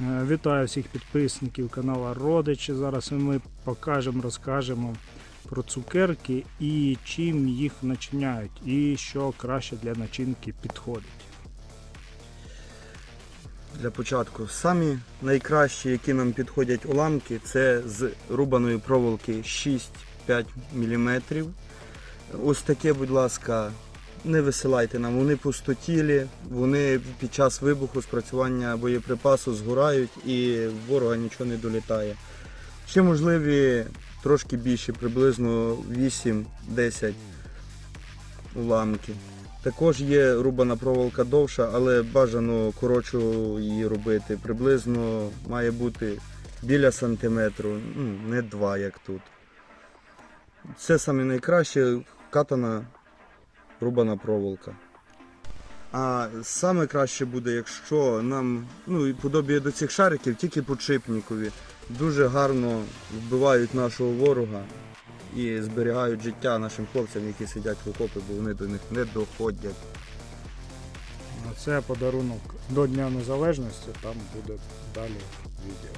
Е, Вітаю всіх підписників каналу Родичі. Зараз ми покажемо, розкажемо про цукерки і чим їх начиняють, і що краще для начинки підходить. Для початку самі найкращі, які нам підходять уламки, це з рубаної проволоки 6-5 мм. Ось таке, будь ласка, не висилайте нам. Вони пустотілі, вони під час вибуху спрацювання боєприпасу згорають і ворога нічого не долітає. Ще можливі трошки більше, приблизно 8-10 уламків. Також є рубана проволока довша, але бажано коротшу її робити. Приблизно має бути біля сантиметру, ну, не два, як тут. Це саме найкраще катана рубана проволока. А саме краще буде, якщо нам ну, і подобіє до цих шариків, тільки подшипникові. Дуже гарно вбивають нашого ворога і зберігають життя нашим хлопцям, які сидять в окопі, бо вони до них не доходять. Це подарунок до Дня Незалежності, там буде далі відео.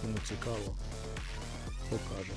Кому цікаво, покажемо.